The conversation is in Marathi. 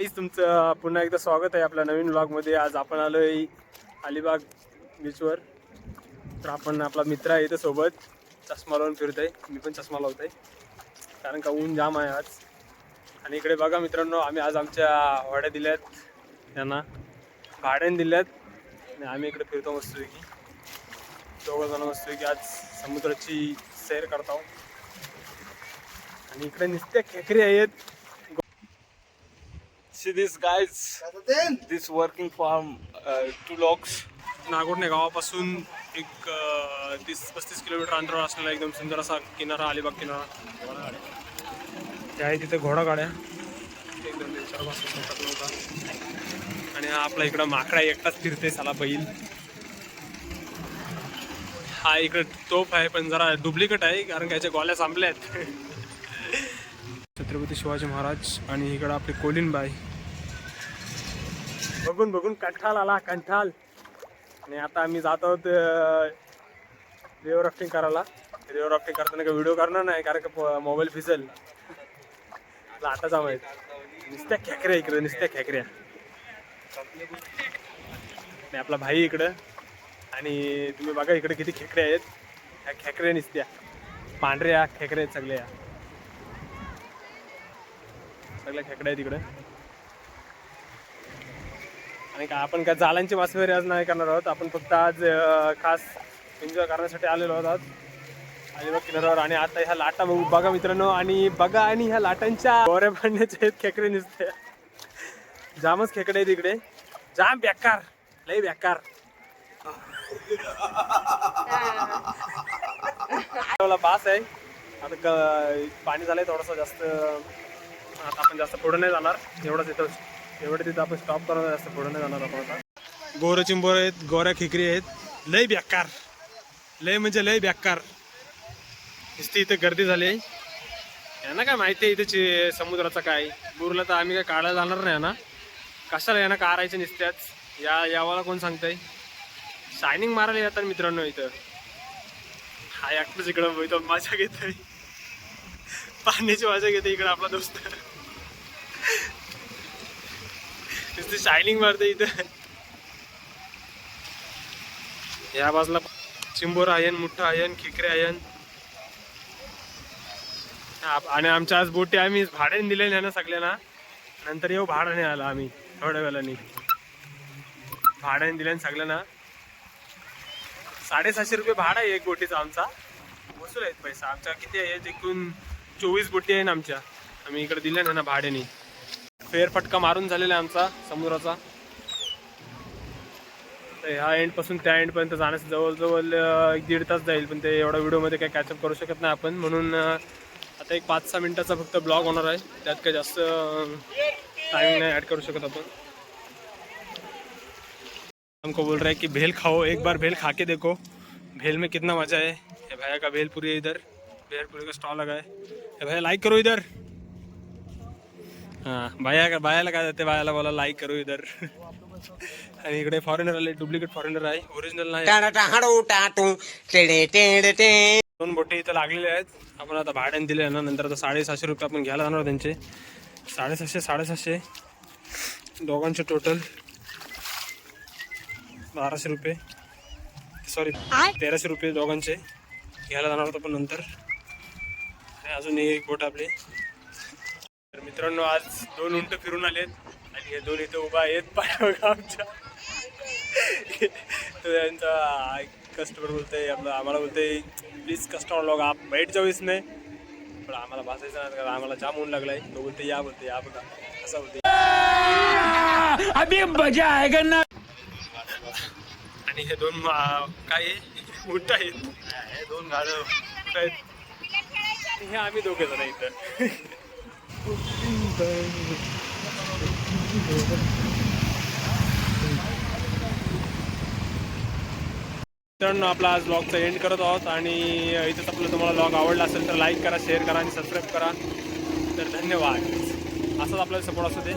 Guys, तुमचं पुन्हा एकदा स्वागत आहे आपल्या नवीन ब्लॉगमध्ये आज आपण आलोय अलिबाग बीचवर तर आपण आपला मित्र आहे इथं सोबत चष्मा लावून फिरतोय. मी पण चष्मा लावतोय. कारण का ऊन जाम आहे आज. आणि इकडे बघा मित्रांनो आम्ही आज आमच्या वाड्या दिल्यात. त्यांना भाड्याने दिल्यात. आणि आम्ही इकडे फिरतो मस्तपैकी. दोघं जण मस्तपैकी आज समुद्राची सैर करतो आणि इकडे नुसत्या खेकरी आहेत. See these guys, this working farm, uh, two logs. नागोडणे गावापासून एक तीस पस्तीस किलोमीटर अंतरावर असलेला एकदम सुंदर असा किनारा अलिबाग किनारा. त्या आहे तिथे घोडा गाड्या. एकदम चार आणि हा आपला इकडं माकडा एकटाच फिरते साला बैल. हा इकडे तोफ आहे पण जरा डुप्लिकेट आहे कारण का याच्या गोल्या संपल्या आहेत छत्रपती शिवाजी महाराज आणि इकडं आपली कोलिनबाई बघून बघून कंठाल आला कंठाल. आणि आता आम्ही जात आहोत रिव्हर राफ्टिंग करायला. रिव्हर राफ्टिंग करताना का व्हिडिओ करणार नाही कारण का मोबाईल फिसेल. लाटा माहीत नुसत्या खेकऱ्या इकडे नुसत्या खेकऱ्या. आणि आपला भाई इकडं. आणि तुम्ही बघा इकडे किती खेकड्या आहेत. ह्या खेकऱ्या नुसत्या. पांढऱ्या खेकऱ्या आहेत सगळ्या. सगळ्या खेकड्या आहेत इकडे. आणि का आपण काय जालांची मासेमारी आज नाही करणार आहोत. आपण फक्त आज खास एन्जॉय करण्यासाठी आलेलो आहोत आज. अलिबाग किनाऱ्यावर. आणि आता ह्या लाटा बघू. बघा मित्रांनो. आणि बघा आणि ह्या लाटांच्या गोऱ्या पाडण्याच्या आहेत खेकडे नुसते. जामच खेकडे आहेत इकडे. जाम बेकार. लय बेकार. बास आहे. आता पाणी झालंय थोडंसं जास्त. आता आपण जास्त पुढे नाही जाणार. एवढं तिथं एवढं तिथं आपण स्टॉप करणार जास्त पुढे नाही जाणार आपण आता. गोरं चिंबोर आहेत गोऱ्या खिकरी आहेत. लय बेकार. लय म्हणजे लय बेकार. नुसती इथे गर्दी झाली आहे. यांना काय माहिती आहे इथे चे- समुद्राचं काय? बुरला तर आम्ही काय काढायला जाणार नाही ना? कशाला यांना कारायचे नुसत्याच? या यावाला कोण सांगतंय? शायनिंग मारायला येतात मित्रांनो इथं. हा एकटाच इकडं इथं मजा घेत पाण्याची मजा घेते इकडं आपला दोस्त. मस्त शायनिंग मारते इथं. या बाजूला चिंबोर आयन मुठ्ठा आयन खिकरे आयन. आणि आमच्या आज बोटी आम्ही भाड्याने दिलेल्या ना सगळ्यांना. नंतर येऊ भाड्याने आला आम्ही थोड्या वेळाने. भाड्याने दिल्या सगळ्यांना. साडेसहाशे रुपये भाडा आहे एक बोटीचा आमचा. वसूल आहेत पैसा. आमच्या किती आहे? एकूण चोवीस बोटी आहे ना आमच्या. आम्ही इकडे दिल्या ना ना भाड्याने. फेरफटका मारून झालेला आहे आमचा समुद्राचा तर ह्या एंडपासून त्या एंड पर्यंत जाण्यास जवळजवळ एक दीड तास जाईल पण ते एवढा व्हिडिओमध्ये काही कॅचअप करू शकत नाही आपण. म्हणून आता एक पाच सहा मिनिटाचा फक्त ब्लॉग होणार आहे. त्यात काही जास्त टाइम नाही ॲड करू शकत आपण. हमको बोल रहा है कि भेल खाओ एक बार भेल खा के देखो। भेल में कितना मजा है। ये भैया का भेलपुरी है इधर। भेलपुरी का स्टॉल लगा है। ये भैया लाइक करो इधर। हां भैया का भैयाला काय जाते भैयाला बोला लाईक करू इधर. आणि इकडे फॉरेनर आले डुप्लिकेट फॉरेनर आहे ओरिजिनल नाही. दोन बोटे इथं लागलेले आहेत. आपण आता भाड्याने दिले ना नंतर आता साडेसहाशे रुपये आपण घ्यायला जाणार त्यांचे. साडेसहाशे साडेसहाशे. दोघांचे टोटल बाराशे रुपये. सॉरी तेराशे रुपये दोघांचे. घ्यायला जाणार होतो पण नंतर. अजून एक बोट आपले. तर मित्रांनो आज दोन उंट फिरून आलेत आणि हे दोन इथं उभा आहेत पाठीमागं आमच्या तो त्यांचा कस्टमर बोलते आपलं आम्हाला बोलते प्लीज कस्टमर लोक आप बैठ जाऊ इसमें. पण आम्हाला बसायचं नाही कारण आम्हाला जाम ऊन लागलाय. तो बोलते या बोलते या बघा. असं बोलते अभी मजा आएगा ना. आणि हे दोन मा- काय? उंट आहेत. हे दोन गाडं आहेत हे आम्ही दोघे जण इथं. मित्रांनो आपला आज ब्लॉगचा एंड करत आहोत आणि इथंच आपलं तुम्हाला ब्लॉग आवडला असेल तर लाईक करा शेअर करा आणि सबस्क्राईब करा. तर धन्यवाद. असंच आपल्याला सपोर्ट असू दे.